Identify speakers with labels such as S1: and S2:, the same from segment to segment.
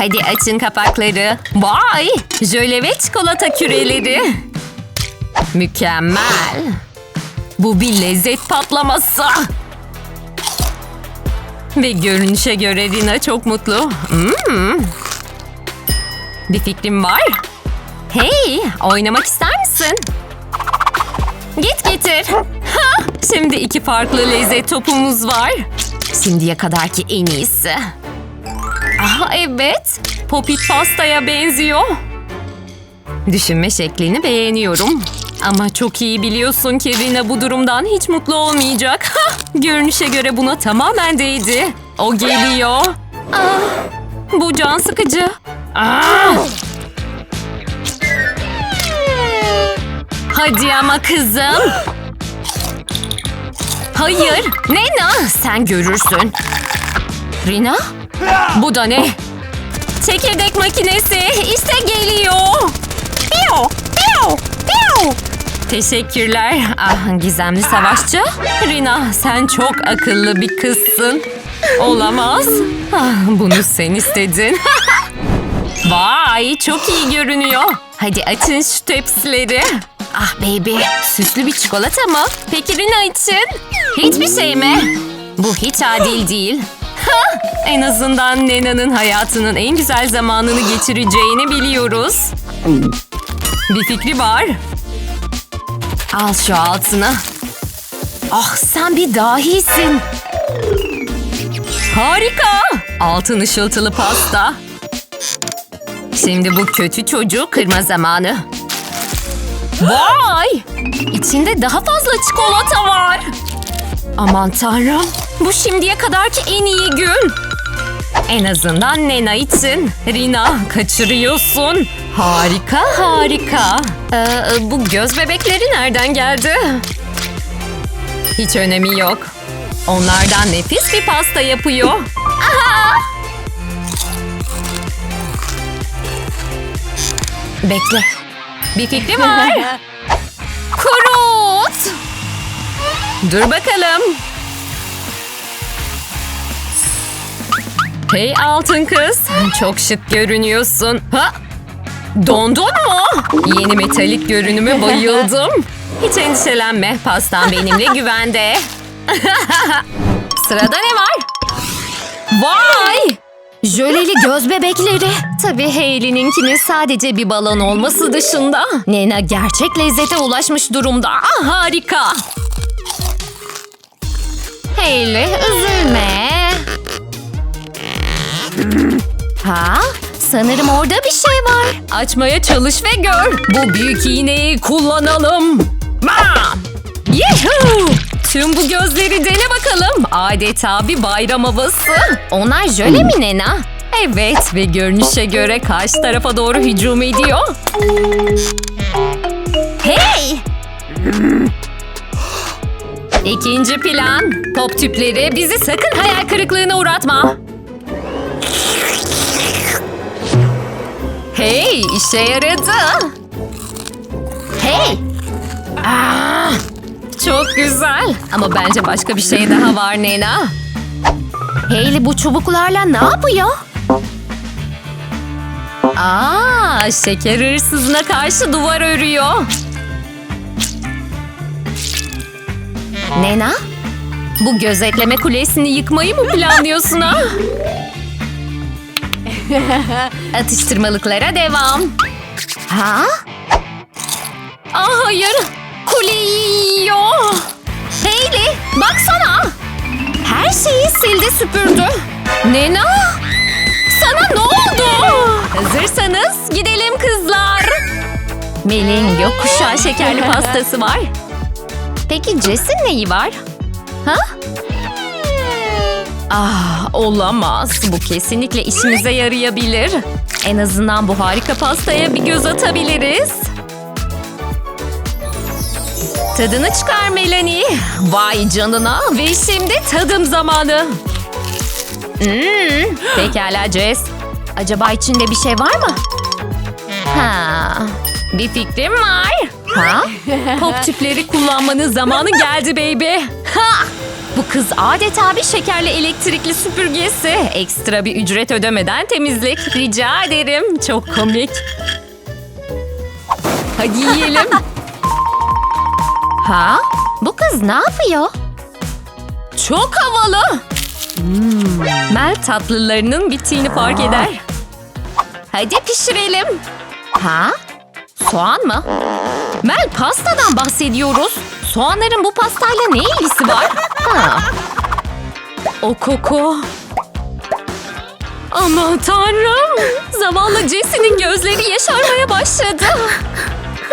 S1: Hadi açın kapakları. Vay! Jöle ve çikolata küreleri. Mükemmel. Bu bir lezzet patlaması. Ve görünüşe göre Rina çok mutlu. Hmm. Bir fikrim var. Hey, oynamak ister misin? Git getir. Ha, şimdi iki farklı lezzet topumuz var. Şimdiye kadarki en iyisi. Aha evet. Popit pastaya benziyor. Düşünme şeklini beğeniyorum. Ama çok iyi biliyorsun ki Rina bu durumdan hiç mutlu olmayacak. Hah, Görünüşe göre buna tamamen değdi. O geliyor. Ah, bu can sıkıcı. Ah! Hadi ama kızım. Hayır. Nena sen görürsün. Rina? Bu da ne? Çekirdek makinesi işte geliyor. Piyo, piyo, piyo. Teşekkürler. Ah gizemli savaşçı. Rina sen çok akıllı bir kızsın. Olamaz. Ah, bunu sen istedin. Vay çok iyi görünüyor. Hadi açın şu tepsileri. Ah baby süslü bir çikolata mı? Peki Rina için? Hiçbir şey mi? Bu hiç adil değil. En azından Nena'nın hayatının en güzel zamanını geçireceğini biliyoruz. Bir fikri var. Al şu altını. Ah sen bir dahisin. Harika. Altın ışıltılı pasta. Şimdi bu kötü çocuğu kırma zamanı. Vay! İçinde daha fazla çikolata var. Aman tanrım. Bu şimdiye kadarki en iyi gün. En azından Nena için. Rina kaçırıyorsun. Harika harika. Ee, bu göz bebekleri nereden geldi? Hiç önemi yok. Onlardan nefis bir pasta yapıyor. Aha! Bekle. Bir fikrim var. Kurut. Dur bakalım. Hey altın kız. Çok şık görünüyorsun. Ha? Dondun mu? Yeni metalik görünüme bayıldım. Hiç endişelenme. Pastan benimle güvende. Sırada ne var? Vay! Jöleli göz bebekleri. Tabii Hayley'ninkinin sadece bir balon olması dışında. Nena gerçek lezzete ulaşmış durumda. Ah, harika. Hayley üzülme. Ha? Sanırım orada bir şey var. Açmaya çalış ve gör. Bu büyük iğneyi kullanalım. Bam! Yuhuu! Tüm bu gözleri dene bakalım. Adeta bir bayram havası. Onlar jöle mi Nena? Evet ve görünüşe göre karşı tarafa doğru hücum ediyor. Hey! İkinci plan. Pop tüpleri bizi sakın hayal kırıklığına uğratma. Hey, işe yaradı. Hey! Aa, çok güzel. Ama bence başka bir şey daha var Nena. Hayley bu çubuklarla ne yapıyor? Aa, şeker hırsızına karşı duvar örüyor. Nena? Bu gözetleme kulesini yıkmayı mı planlıyorsun ha? Atıştırmalıklara devam. Ha? Aa, hayır. Kuleyi yiyor. Hayley baksana. Her şeyi sildi süpürdü. Nena? Sana ne oldu? Hazırsanız gidelim kızlar. Melin gökkuşağı şekerli pastası var. Peki Jess'in neyi var? Ha? Ah olamaz. Bu kesinlikle işimize yarayabilir. En azından bu harika pastaya bir göz atabiliriz. Tadını çıkar Melanie. Vay canına. Ve şimdi tadım zamanı. Hmm, pekala Jess. Acaba içinde bir şey var mı? Ha, bir fikrim var. Ha? Pop tüpleri kullanmanın zamanı geldi baby. Ha! Bu kız adeta bir şekerli elektrikli süpürgesi. Ekstra bir ücret ödemeden temizlik. Rica ederim. Çok komik. Hadi yiyelim. ha? Bu kız ne yapıyor? Çok havalı. Hmm, Mel tatlılarının bittiğini fark eder. Hadi pişirelim. Ha? Soğan mı? Mel pastadan bahsediyoruz. Soğanların bu pastayla ne ilgisi var? Ha. O koku. Aman tanrım. Zavallı Jesse'nin gözleri yaşarmaya başladı.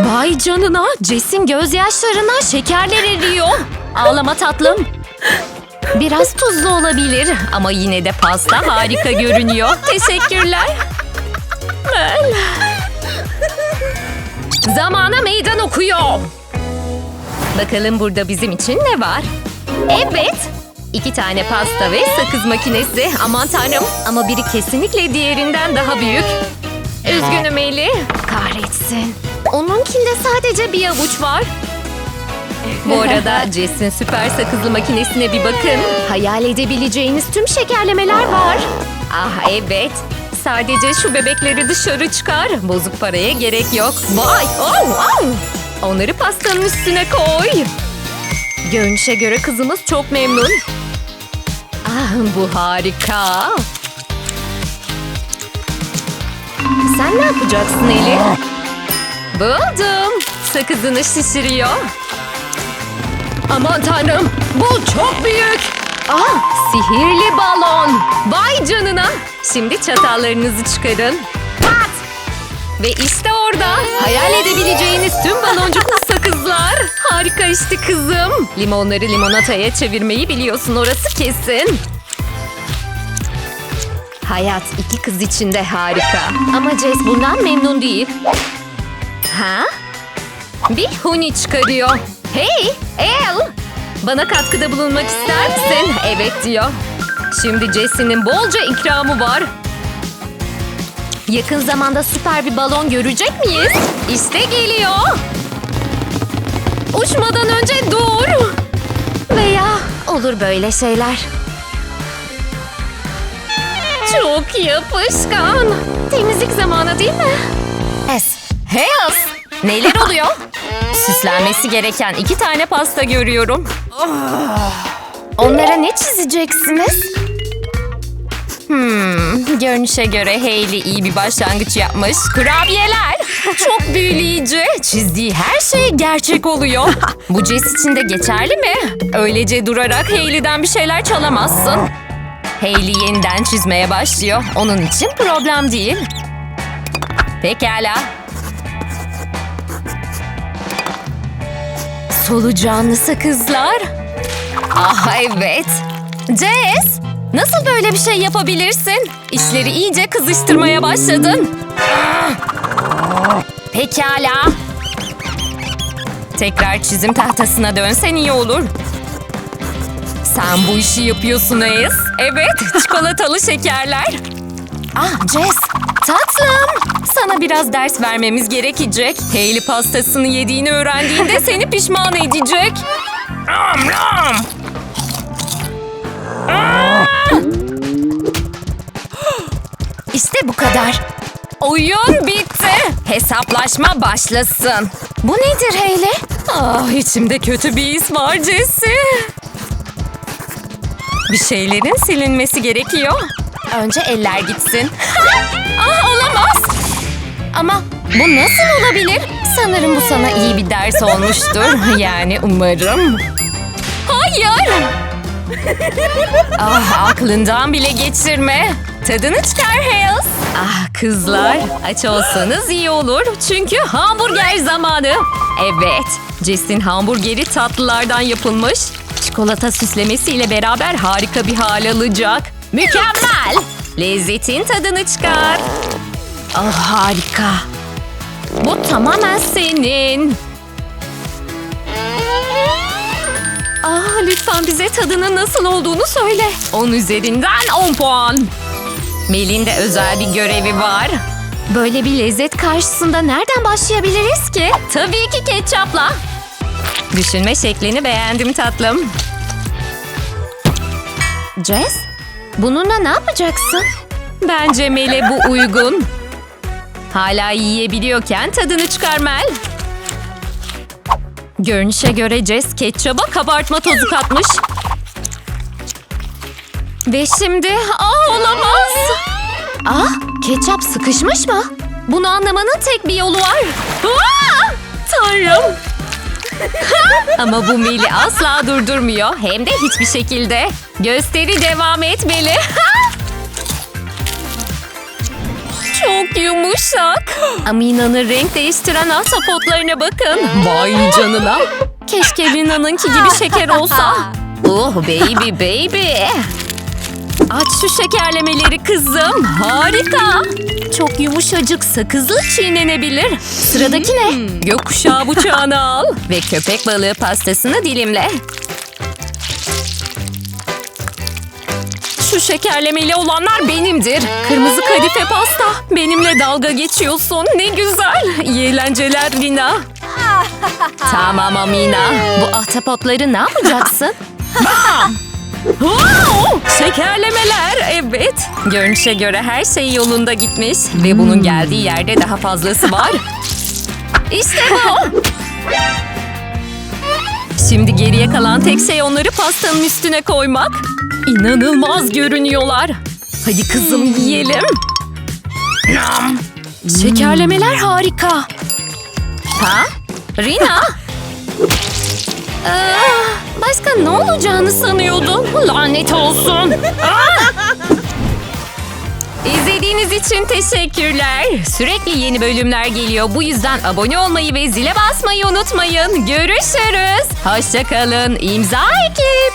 S1: Vay canına. Jess'in gözyaşlarına şekerler eriyor. Ağlama tatlım. Biraz tuzlu olabilir ama yine de pasta harika görünüyor. Teşekkürler. Mel. Zamana meydan okuyor. Bakalım burada bizim için ne var? Evet. İki tane pasta ve sakız makinesi. Aman tanrım. Ama biri kesinlikle diğerinden daha büyük. Üzgünüm Eli. Kahretsin. Onunkinde sadece bir avuç var. Bu arada Jess'in süper sakızlı makinesine bir bakın. Hayal edebileceğiniz tüm şekerlemeler var. Ah evet. Sadece şu bebekleri dışarı çıkar. Bozuk paraya gerek yok. Vay! Oh, oh. Onları pastanın üstüne koy. Görünüşe göre kızımız çok memnun. Ah bu harika. Sen ne yapacaksın Eli? Buldum. Sakızını şişiriyor. Aman tanrım bu çok büyük. Ah sihirli balon. Vay canına. Şimdi çatallarınızı çıkarın. Pat. Ve işte orada hayal edebileceğiniz tüm baloncuklu sakızlar. Harika işte kızım. Limonları limonataya çevirmeyi biliyorsun orası kesin. Hayat iki kız için de harika. Ama Jess bundan memnun değil. Ha? Bir huni çıkarıyor. Hey, El! Bana katkıda bulunmak ister misin? Evet diyor. Şimdi Jesse'nin bolca ikramı var. Yakın zamanda süper bir balon görecek miyiz? İşte geliyor. Uçmadan önce dur. Veya olur böyle şeyler. Çok yapışkan. Temizlik zamanı değil mi? Es. Heos. Neler oluyor? Süslenmesi gereken iki tane pasta görüyorum. Onlara ne çizeceksiniz? Hmm, görünüşe göre Hayley iyi bir başlangıç yapmış. Kurabiyeler. Çok büyüleyici. Çizdiği her şey gerçek oluyor. Bu Jess için de geçerli mi? Öylece durarak Hayley'den bir şeyler çalamazsın. Hayley yeniden çizmeye başlıyor. Onun için problem değil. Pekala. Solucanlı sakızlar. Ah evet. Jess, nasıl böyle bir şey yapabilirsin? İşleri iyice kızıştırmaya başladın. Pekala. Tekrar çizim tahtasına dönsen iyi olur. Sen bu işi yapıyorsun Ace. Evet, çikolatalı şekerler. Ah Jess, tatlım. Sana biraz ders vermemiz gerekecek. Hayley pastasını yediğini öğrendiğinde seni pişman edecek. Nom nom. İşte bu kadar. Oyun bitti. Hesaplaşma başlasın. Bu nedir Hayley? Ah içimde kötü bir his var Jessie. Bir şeylerin silinmesi gerekiyor. Önce eller gitsin. ah olamaz. Ama bu nasıl olabilir? Sanırım bu sana iyi bir ders olmuştur. Yani umarım. Hayır. ah aklından bile geçirme. Tadını çıkar Hales. Ah kızlar aç olsanız iyi olur. Çünkü hamburger zamanı. Evet Jess'in hamburgeri tatlılardan yapılmış. Çikolata süslemesiyle beraber harika bir hal alacak. Mükemmel. Lezzetin tadını çıkar. Ah harika. Bu tamamen senin. Ah lütfen bize tadının nasıl olduğunu söyle. 10 üzerinden 10 puan. Mel'in de özel bir görevi var. Böyle bir lezzet karşısında nereden başlayabiliriz ki? Tabii ki ketçapla. Düşünme şeklini beğendim tatlım. Jess, bununla ne yapacaksın? Bence Mel'e bu uygun. Hala yiyebiliyorken tadını çıkarmel. Görünüşe göre Jess ketçaba kabartma tozu katmış. Ve şimdi... Aa olamaz. Ah, ketçap sıkışmış mı? Bunu anlamanın tek bir yolu var. Aa, tanrım. Ama bu Mel'i asla durdurmuyor. Hem de hiçbir şekilde. Gösteri devam etmeli. yumuşak. Amina'nın renk değiştiren ahtapotlarına bakın. Vay canına. Keşke Lina'nınki gibi şeker olsa. Oh baby baby. Aç şu şekerlemeleri kızım. Harika. Çok yumuşacık sakızlı çiğnenebilir. Sıradaki ne? Gökkuşağı bıçağını al. Ve köpek balığı pastasını dilimle. Şu şekerlemeli olanlar benimdir. Kırmızı kadife pasta. Benimle dalga geçiyorsun. Ne güzel. İyi eğlenceler Lina. tamam Amina. Bu ahtapotları ne yapacaksın? Wow! Şekerlemeler evet. Görünüşe göre her şey yolunda gitmiş. Ve bunun geldiği yerde daha fazlası var. İşte bu. Şimdi geriye kalan tek şey onları pastanın üstüne koymak. İnanılmaz görünüyorlar. Hadi kızım yiyelim. Nam. Şekerlemeler harika. Ha? Rina? Aa, başka ne olacağını sanıyordun? Lanet olsun. Aa! İzlediğiniz için teşekkürler. Sürekli yeni bölümler geliyor. Bu yüzden abone olmayı ve zile basmayı unutmayın. Görüşürüz. Hoşçakalın. İmza ekip.